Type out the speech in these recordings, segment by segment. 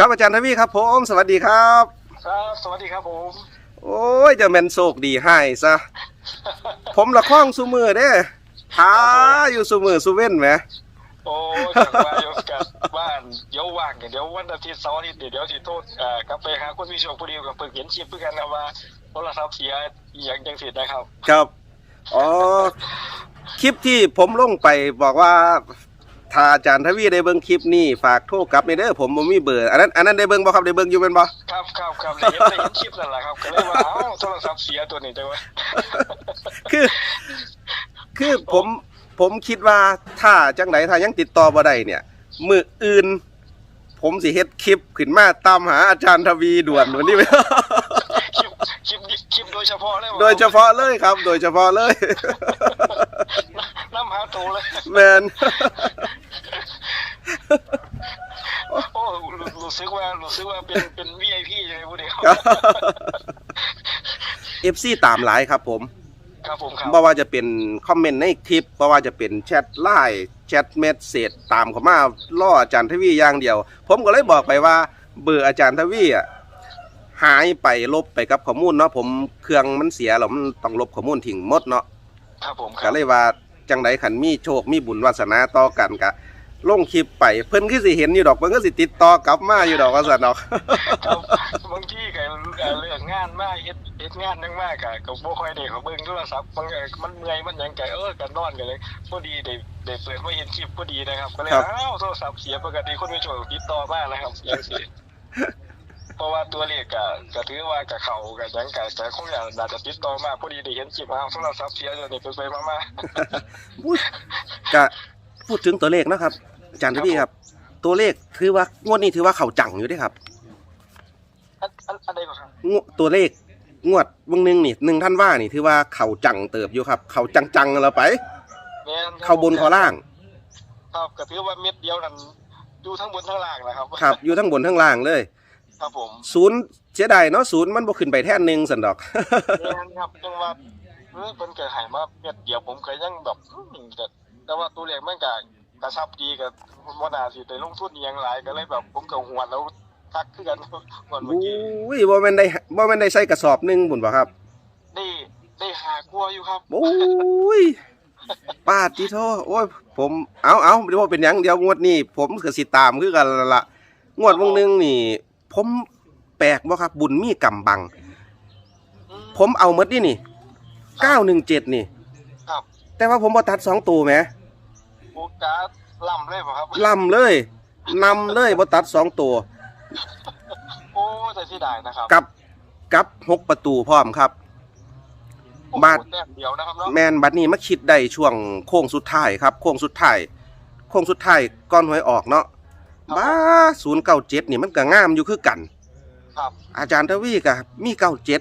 ครับอาจารย์ทวีครับผมสวัสดีครับ ครับสวัสดีครับผม โอ้ยจะแม่นโศกดีให้ซะ ผมละข้องสุมือเด้หาอยู่สุมือสุเว้นแหมโอ้จากว่าโยกกับบ้านเดี๋ยวว่างเดี๋ยววันอาทิตย์เสาร์อาทิตย์เดี๋ยวสิโทษเอ่อกลับไปหาคนมีโชคผู้เดียวกับเพิ่งเห็นชิปเพื่อกันนะว่าโทรศัพท์เสียอหย่างจังสินะครับ ครับอ๋อคลิปที่ผมลงไปบอกว่า ถ้าอาจารย์ทวีได้เบิ่งคลิปนี้ฝากโทรกลับในเด้อผมบ่มีเบอร์อันนั้นอันนั้นได้เบิ่งบ่ครับได้เบิ่งอยู่เป็นบ่ครับครับครับได้เห็นได้เห็นคลิปนั่นแหละครับก็เลยว่าเอ้าโทรศัพท์เสียตัวนี้จังวะคือ คือผมผมคิดว่าถ้าจังไดถ้ายังติดต่อบ่ได้เนี่ยมืออื่น ผมสิเฮ็ดคลิปขึ้นมาตามหาอาจารย์ทวีด่วนวันนี้ไหมคลิปคลิปคลิปโดยเฉพาะเลยโดยเฉพาะเลยครับ โดยเฉพาะเลยน้ำหาตัวเลยแมน โอ้ รู้รู้สึกว่ารู้สึกว่าเป็นเป็น VIP ใช่ไหมผู้เดียวเอฟซีตามหลายครับผมครับผมครับบ่ว่าจะเป็นคอมเมนต์ในคลิปบ่ว่าจะเป็นแชทไลน์แชทเมสเซจตามเข้ามาล่ออาจารย์ทวีอย่างเดียว ผมก็เลยบอกไปว่า เบอร์อาจารย์ทวีอะหายไปลบไปกับข้อมูลเนาะผมเครื่องมันเสียแล้วมันต้องลบข้อมูลทิ้งหมดเนาะครับผมคก็รับเลยว่าจังไดขันมีโชคมีบุญวาสนาต่อกันกะ ลงคลิปไปเพิ่นคือสิเห็นอยู่ดอกเพิ่นก็สิติดต่อกลับมาอยู่ดอกว่าซั่นดอกครับบางทีก็เอ่อเรื่องงานมากเฮ็ดเฮ็ดงานนั่งมากก็ก็บ่ค่อยได้เขาเบิ่งโทรศัพท์บางเอ่อมันเมื่อยมันหยังก็เออก็นอนกันเลยพอดีได้ได้เปิดมาเห็นคลิปพอดีนะครับ ก็เลยครับอ้าวโทรศัพท์เสียปกติคนมีโชคติดต่อมานะครับอย่างสิเพราะว่าตัวเลขก็ก็ถือว่ากับเขาก็หยังก็แต่คงอยากน่าจะติดต่อมาพอดีได้เห็นคลิปอ้าวโทรศัพท์เสียอยู่นี่ไปๆมาอุ๊ยก็พูดถึงตัวเลขนะครับ อาจารย์ทวีครับ ตัวเลขถือว่างวดนี้ถือว่าเขาจังอยู่เด้ครับๆอันอันอันใดก่อนครับงวดตัวเลขงวดวงหนึงนี่หนึ่งท่านว่านี่ถือว่าเขาจังเติบอยู่ครับ เขาจังๆแล้วไป แม่นครับเขาบนเขาล่าง ครับก็ถือว่าเม็ดเดียวนั่นอยู่ทั้งบนทั้งล่างนะครับครับ อยู่ทั้งบนทั้งล่างเลยครับผมศูนย์เสียดายเนาะศูนย์มันบ่ขึ้นไปแท่นหนึ่งสันดอก แม่นครับจังว่าเออเพิ่นก็ให้มาเม็ดเดียวผมก็ยังแบบอืมแต่แต่ว่าตัวเลขมันก็ กระชับดีกับบ่น่าสิได้ลงทุนอหยังหลายก็เลยแบบผมก็หวดแล้วทักคือกัน หวดเมื่อกี้อุ้ยบ่แม่นได้บ่แม่นได้ใส่กระสอบหนึงบุญบ่ครับได้ได้หากลัวอยู่ครับ โอ้ยปาดที่โทโอ้ย ผมเอาเอาเดี๋ยวว่าเป็นหยังเดี๋ยวงวดนี้ผมก็สิตามคือกันละละงวดวงหนึงนี่ ผมแปลกบ่ครับ บุญมีกำบัง อืม ผมเอาหมดนี่นี่917นี่ครับ แต่ว่าผมบ่ตัดสองตัวแหม โอกาสล่ำเลยบ่ครับ ล่ำเลยนำเลยบ่ตัดสองตัว โอ้แต่เสิได้นะครับกับกับหกประตูพร้อมครับ โอ้โหบาท แต้มเดียวนะครับเนาะแมนบัดนี้มาคิดได้ช่วงโค้งสุดท้ายครับโค้งสุดท้ายโค้งสุดท้ายก่อนหวยออกเนาะบ้าศูนย์เก้าเจ็ดนี่มันก็งามอยู่คือกัน ครับอาจารย์ทวีก็มีเก้าเจ็ด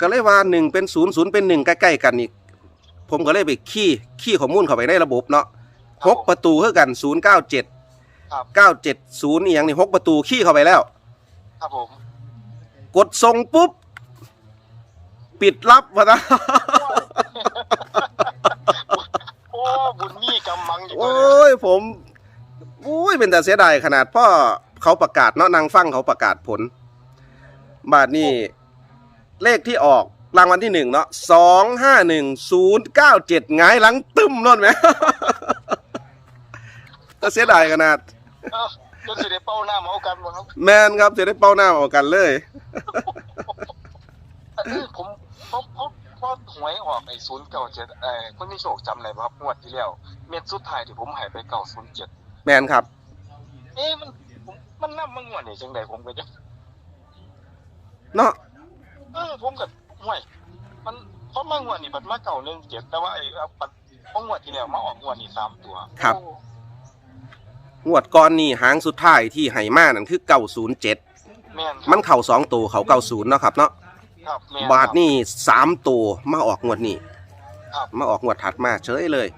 ก็เลยว่าหนึ่งเป็นศูนย์ศูนย์เป็นหนึ่งใกล้ๆกันอีกผมก็เลยไปขี้ขี้ข้อมูลเข้าไปในระบบเนาะ หกประตูคือกันศูนย์เก้าเจ็ดครับ เก้าเจ็ดศูนย์นี่ยังนี่หกประตูขี้เข้าไปแล้ว ครับผมกดส่งปุ๊บ ปิดรับวะนะ โอ้บุญมีกำมังอยู่โอ้ยผมโอ้ยเป็นแต่เสียดายขนาดพ่อเขาประกาศเนาะนางฟังเขาประกาศผล บาทนี่เลขที่ออกรางวัลที่หนึ่งเนาะสองห้าหนึ่งศูนย์เก้าเจ็ดงายหลังตึมนั่นไหม แต่เสียดายขนาดเอ้าจนสิได้เป้าหน้าเมากันบ่ครับแมนครับจะได้เป้าหน้าออกกันเลย อันนี้ผมเพราะเพราะเพราะหวยออกไอ้ศูนย์เก้าเจ็ดเอ่อคนมีโชคจำได้ป่ะครับงวดที่แล้วเม็ดสุดท้ายที่ผมใหายไปเก้าศูนย์เจ็ดแมนครับ เอ๊ะมันผมมันนับมางวดนี่จังไดผมก็จะ เนาะเออผมก็ห่วยมันเพราะมางวดนี่บัดมาเก่าหนึ่งเจ็ดแต่ว่าไอ้เอาปัดเพราะงวดที่แล้วมาออกงวดนี่สามตัวครับ โอ้ งวดก่อนนี่หางสุดท้ายที่ไหมานั่นคือเก้าศูนย์เจ็ดแม่นครับมันเข่าสองตัวเขาเก้าศูนย์เนาะครับเนาะครับแม่นบาทนี่สามตัวมาออกงวดนี้ครับ มาออกงวดถัดมาเฉยเลย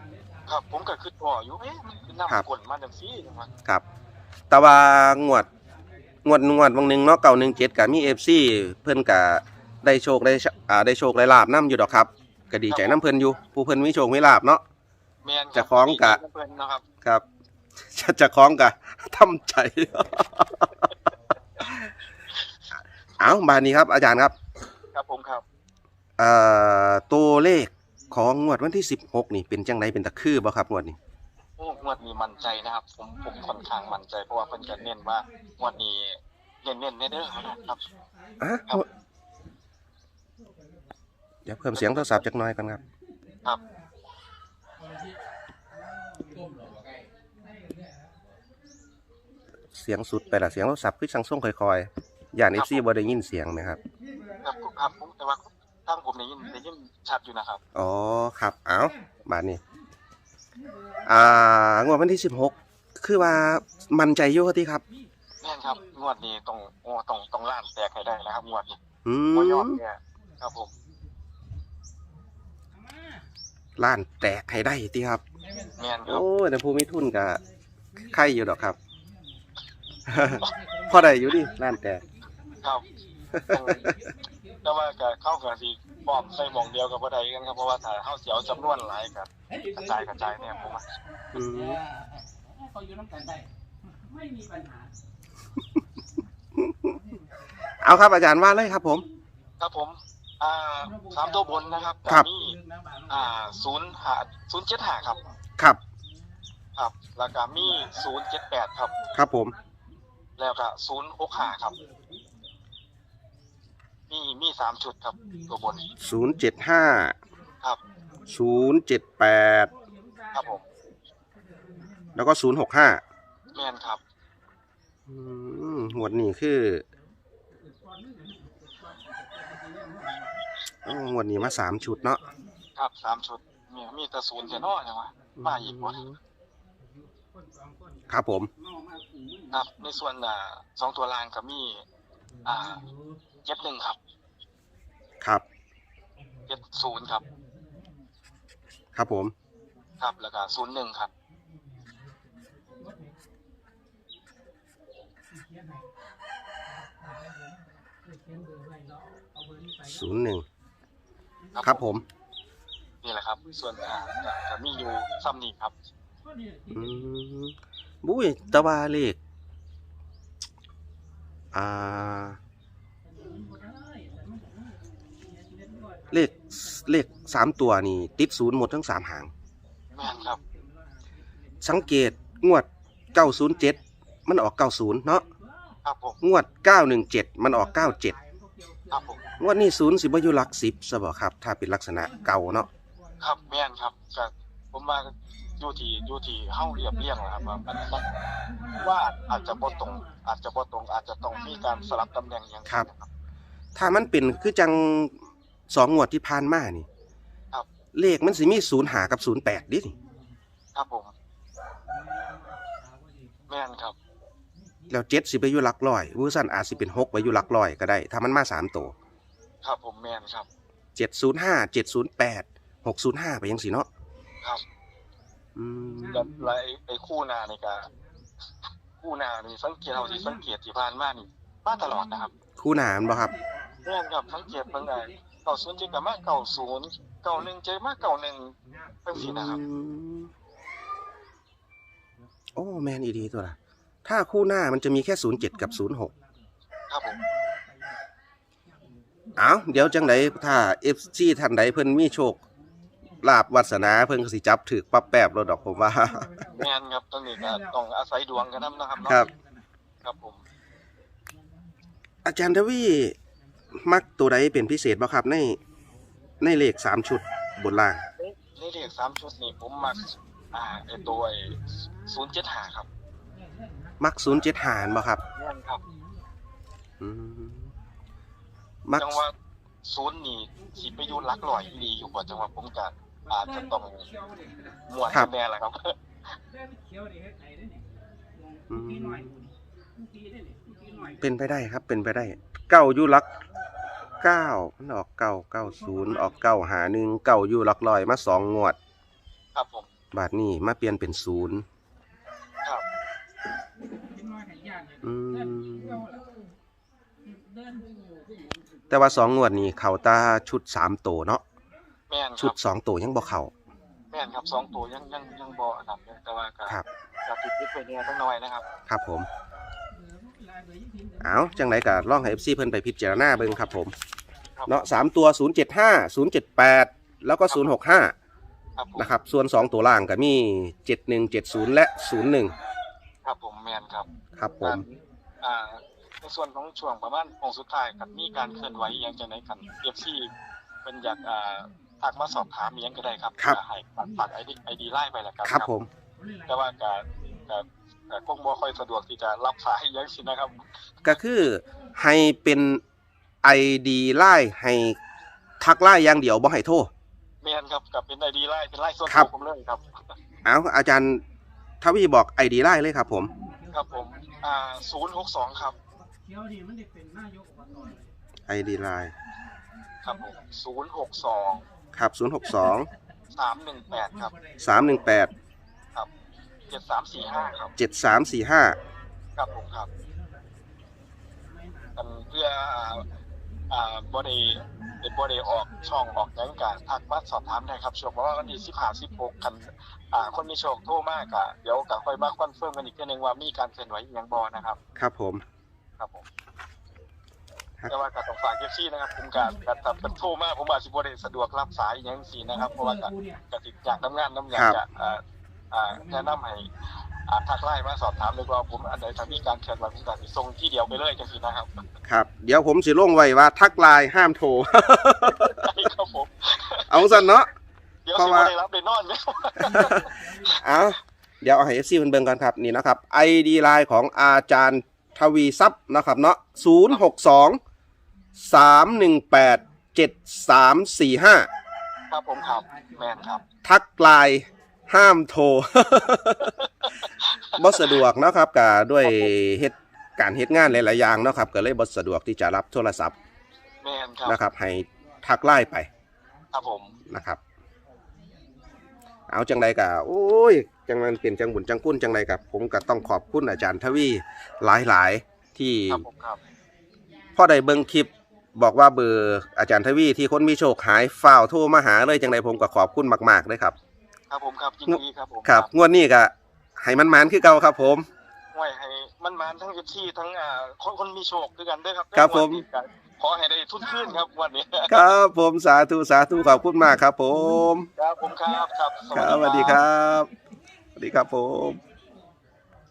ครับผมก็คิดว่าอยู่เอ๊ะมันคือครับ น้ำกลมาจังซี่จังวะครับ แต่ว่างวดงวดงวดบางหนึ่งเนาะเก่าหนึ่งเจ็ดกับมีเอฟซีเพิ่นกะได้โชคได้ชอ่าได้โชคได้ลาบน้ำอยู่ดอกครับก็ดีใจน้ำเพิ่นอยู่ผู้เพิ่นมีโชคมีลาบเนาะ แม่นครับจะคล้องกะมีเพิ่นนะครับ ครับ จะจะคล้องกะทำใจ เอาบานนี้ครับ อาจารย์ครับ ครับผมครับเอ่อตัวเลขของงวดวันที่16นี่เป็นจังไดเป็นตะคือบ่ครับงวดนี้โอ้งวดนี้มั่นใจนะครับ ผมผมค่อนข้างมั่นใจเพราะว่าเพิ่นก็เน้นว่างวดนี้เน้นเน้นๆเด้อครับอะเดี๋ยวเพิ่มเสียงโทรศัพท์จักหน่อยกันครับ ครับ สียงสุดไปละเสียงโทรศัพท์คือช่างส่งค่อยๆ อย่าง FC บ่ได้ยินเสียงไหมครับ ครับครับผมแต่ว่าทางผมได้ยินได้ยินชัดอยู่นะครับ อ๋อครับ เอาบาทนี้อ่างวดวันที่16คือว่ามั่นใจอยู่ที่ครับแม่นครับ งวดนี้ต้องโอ้ต้องต้องล้านแตกให้ได้นะครับ งวดนี้อืบ่ยอมมเนี่ยครับผมล้านแตกให้ได้ที่ครับ แม่นครับ โอ้ยแต่ผู้มีทุนก็ไข่อยู่ดอกครับ พอได้อยู่ดิล้านแตกครับต้องแต่ว่าก็เข้ากับสิพร้อมใส่หมองเดียวกับบ่ได้กันครับเพราะว่าถ้าเฮาสิเอาจำนวนหลายก็กระจายกระจายเนี่ยผมว่าอืมเขาอยู่น้ำกันได้ไม่มีปัญหา เอาครับอาจารย์ว่าเลยครับผม ครับผม อ่าสามตัวบนนะครับครับ มีอ่าศูนย์หาศูนย์เจ็ดหาครับ ครับ ครับ แล้วก็มีศูนย์เจ็ดแปดครับ ครับผม แล้วก็ศูนย์หกหาครับ มีมีสามชุดครับ ตัวบนศูนย์เจ็ดห้าครับศูนย์เจ็ดแปดครับผมแล้วก็ศูนย์หกห้าแม่นครับหมวดนี้คืออืมหมวดนี้มาสามชุดเนาะครับสามชุดมีมีแต่ศูนย์แค่นอใช่ไหมมาอีกวะ ครับผม ครับ ในส่วนอ่าสองตัวล่างก็มี อ่าเจ็ดหนึ่งครับครับ เจ็ดศูนย์ครับ ครับผม ครับแล้วก็ศูนย์หนึ่งครับ ศูนย์หนึ่ง ครับผม นี่แหละครับ ส่วนอ่าจะจะมีอยู่ซ้ำนี่ครับ อืม บุ้ยแตะวาเลขอ่าเลขเลขสามตัวนี่ ติดศูนย์หมดทั้งสามหาง แม่นครับ สังเกตงวดเก้าศูนย์เจ็ดมันออกเก้าศูนย์เนาะครับผม งวดเก้าหนึ่งเจ็ดมันออกเก้าเจ็ดครับผม งวดนี้ศูนย์สิบอยู่หลักสิบซะบ่ครับ ถ้าเป็นลักษณะเก่าเนาะครับ แม่นครับก็ผมว่า อยู่ที่อยู่ที่เฮาเรียบเรียงนะครับว่ามันมันว่าอาจจะบ่ตรง อาจจะบ่ตรง อาจจะต้องมีการสลับตำแหน่งอย่างครับ ถ้ามันเป็นคือจังสองงวดที่ผ่านมานี่ครับ เลขมันสิมีศูนย์หากับศูนย์แปดดิครับผมแม่นครับ แล้วเจ็ดสิไปอยู่หลักร้อยเวอร์ซันอาจสิเป็นหกไปอยู่หลักร้อยก็ได้ ถ้ามันมาสามตัวครับผมแม่นครับเจ็ดศูนย์ห้าเจ็ดศูนย์แปดหกศูนย์ห้าไปยังสิเนาะครับอืม แล้วแล้วไอ้ไอ้คู่หน้านี่ก็คู่หน้านี่สังเกตเฮาที่สังเกตที่ผ่านมานี่มาตลอดนะครับคู่หนานบ่ครับ แม่นครับสังเกตเบิ่งได้90จิกก็มา90 91เจมา91จังซี่นะครับอืมโอ้ แมนอีดีตัวละถ้าคู่หน้ามันจะมีแค่ศูนย์เจ็ดกับศูนย์หกครับผมเอาเดี๋ยวจังไดถ้าเอฟซีท่านใดเพิ่นมีโชค ลาบวัสนาเพิ่นก็สิจับถือปั๊บแป๊บรถดอกผมว่า แม่นครับตรงนี้ก็ต้องอาศัยดวงกันนำนะครับเนาะครับ ครับผมอาจารย์ทวีมักตัวใดเป็นพิเศษบ่ครับ ในในเลขสามชุดบนล่าง ในเลขสามชุดนี่ผมมักอ่าไอตัวไอศูนย์เจ็ดหาครับมักศูนย์เจ็ดหารบ่ครับแม่นครับอืมมักจังว่าศูนย์นี่สิไปอยู่หลักร้อยอีหลีอยู่กว่าจังหวะผมก็ อาจจะต้องมวนแน่แหละครับ อืมเป็นไปได้ครับ เป็นไปได้ เก้าอยู่หลักเก้ามันออกเก้าเก้าศูนย์ออกเก้าหาหนึ่งเก้าอยู่หลักร้อยมาสองงวด ครับผม บาทนี้มาเปลี่ยนเป็นศูนย์ครับ อืมแต่ว่าสองงวดนี้เขาตาชุดสามโตวเนาะ แม่นคชุรัดบสองโตวยังบ่เข่าแม่นครับสองตัวยังยังยังบ่อันดับเลยแต่ว่าก็ครับ ก็ติดยึดไปเนี่ยตั้งน้อยนะครับ ครับผม เอาจังไรก็ลองให้ FC เพิ่นไปพิจารณาเบิ่งครับผมครับ เนาะสามตัว 075 078 แล้วก็ 065 ครับผมนะครับ ส่วน 2 ตัวล่างก็มี 7170 และ 01 ครับผมแมนครับ ครับผม อ่าในส่วนของช่วงประมาณของสุดท้ายครับมีการเคลื่อนไหวอหยังจังไดกันเอฟซีเป็นอยากอ่า ทักมาสอบถามอิหยังก็ได้ครับครับจะให้ฝากฝากไอดีไอดีไล่ไปแหละครับครับผม แต่ว่าการการการคงบ่ค่อยสะดวกที่จะรับสายอยังสินะครับ ก็คือให้เป็น ID ไล่ให้ทักไล่อย่างเดียวบ่ให้โทรแมนครับกับเป็นไอดีไล่เป็นไล่ส่วนครัตับวผมเลยครับ เอาอาจารย์ทวีบอก ID ไล่เลยครับผม ครับผม อ่าศูนย์หกสองครับเที่ยวนี่มันได้เป็นนายกอบตเลย ID ไลน์ครับผมศูนย์หกสอง ครับ 062 สามหนึ่งแปดครับ318ครับเจ็ดสามสี่ห้าครับ7345 ครับผมครับอันเพื่ออ่าอ่าบริเป็นบริออกช่องออกหยังกะทักมาสอบถามได้ครับช่วงว่าวันที่สิบห้าสิบหกกันอ่าคนมีโชคโทรมากกะเดี๋ยวกะค่อยมาคอนเฟิร์มกันอีกทีหนึงว่ามีการเคลื่อนไหวอหยังบอนะครับ ครับผม ครับผมครับ แต่ว่ากะต้องฝากเอฟซีนะครับผมกะกะถ้าเป็นโทรมาผมอาจจะบ่ได้สะดวกรับสายอหยังสีนะครับ เพราะว่ากะกติอยากทำงานน้ำอยากจะอ่าอ่าแนะนำให้อ่าทักไลน์มาสอบถามเลยว่าผมอันใดถ้ามีการเคลื่อนไหวผมก็สิส่งที่เดียวไปเลยจังซี่นะครับ ครับ เดี๋ยวผมสิลงไว้ว่าทักไลน์ห้ามโทรได้ครับผมเอาสั่นเนาะเดี๋ยวเพสิราะว่าบ่ได้รับได้นอนเนี่ยเอาเดี๋ยวเอาให้ FC เพิ่นเบิ่งกันครับนี่นะครับ ID ไลน์ของอาจารย์ ทวีทรัพย์นะครับเนาะ062 318 7345ครับผมครับแมนครับ ทักไลน์ห้ามโทร บ่สะดวกเนาะครับก็ด้วยเฮ็ดการเฮ็ดงานหลายๆอย่างเนาะครับก็เลยบ่สะดวกที่จะรับโทรศัพท์แมนครับนะครับให้ทักไลน์ไปครับผมนะครับ เอาจังใดก็โอ้ย จังมันเป็นจังบุญจังกุ้นจังใดกับผมก็ต้องขอบคุณอาจารย์ทวีหลายๆที่ครับผมครับ พ่อได้เบิ่งคลิปบอกว่าเบอร์อาจารย์ทวีที่คนมีโชคหายฝ้าวโทรมาหาเลยจังใดผมก็ขอบคุณมากๆเลยครับ ครับผมครับยินดีครับผมครับ งวดนี้ก็ให้มันมานคือเก่าครับผมไว้ให้มันมานทั้ง FC ทั้งอ่าคนคนมีโชคด้วยกันเด้วยครับครับผมวันนี้ก็ ขอให้ได้ทุนขึ้นครับวันนี้ ครับผมสาธุสาธุขอบคุณมากครับผม ครับผมครับ ครับ ครับสวัสดีครับ สวัสดีครับผม